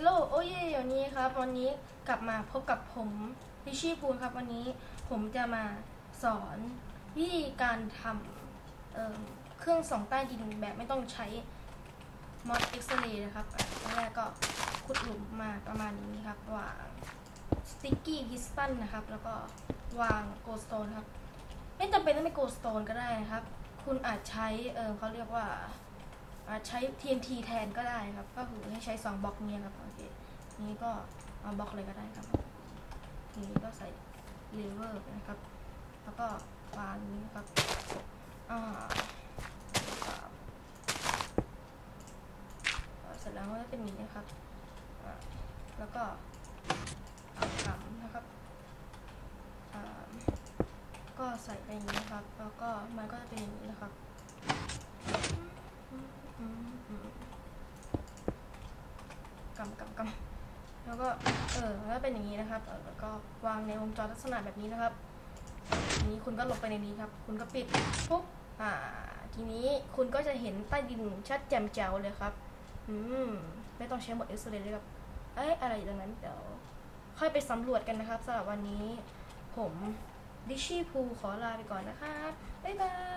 ลโหลโอ้ยเดี๋ยวนี้ครับ วันนี้กลับมาพบกับผมพิชชี่พูนครับ วันนี้ผมจะมาสอนวิธีการทำเเครื่องส่องใต้ดินแบบไม่ต้องใช้มอดเอ็กซเรย์นะครับอะอันแรกก็ขุดหลุมมาประมาณนี้ครับวางสติ๊กกี้พิสตันนะครับ แล้วก็วางโกลสโตนครับ ไม่จำเป็นต้องเป็นโกลสโตนก็ได้นะครับ คุณอาจใช้เเขาเรียกว่า ใช้ TNT แทนก็ได้ครับ ก็คือให้ใช้2บล็อกเนี้ยครับโอเคนี้ก็เอาบล็อกเลยก็ได้ครับทีนี้ก็ใส่เลเวอร์นะครับ แล้วก็วางนี้นะครับอ่าครับเสร็จแล้วก็จะเป็นนี้นะครับ แล้วก็เอาขำนะครับอ่าก็ใส่ไปอย่างนี้นะครับ แล้วก็มันก็จะเป็นอย่างนี้นะครับ อืมอืม กำกำกำแล้วก็เออแล้วเป็นอย่างนี้นะครับแล้วก็วางในวงจรลักษณะแบบนี้นะครับทีนี้คุณก็ลงไปในนี้ครับ คุณก็ปิดปุ๊บอ่า ทีนี้คุณก็จะเห็นใต้ดินชัดแจ่มแจ๋วเลยครับ อืมไม่ต้องใช้หมดเอ็กซ์เรย์เลยครับเอ้ยอะไรอยู่ตรงนั้นเดี๋ยวค่อยไปสำรวจกันนะครับสำหรับวันนี้ ผมดิชชี่พูขอลาไปก่อนนะครับบ๊ายบาย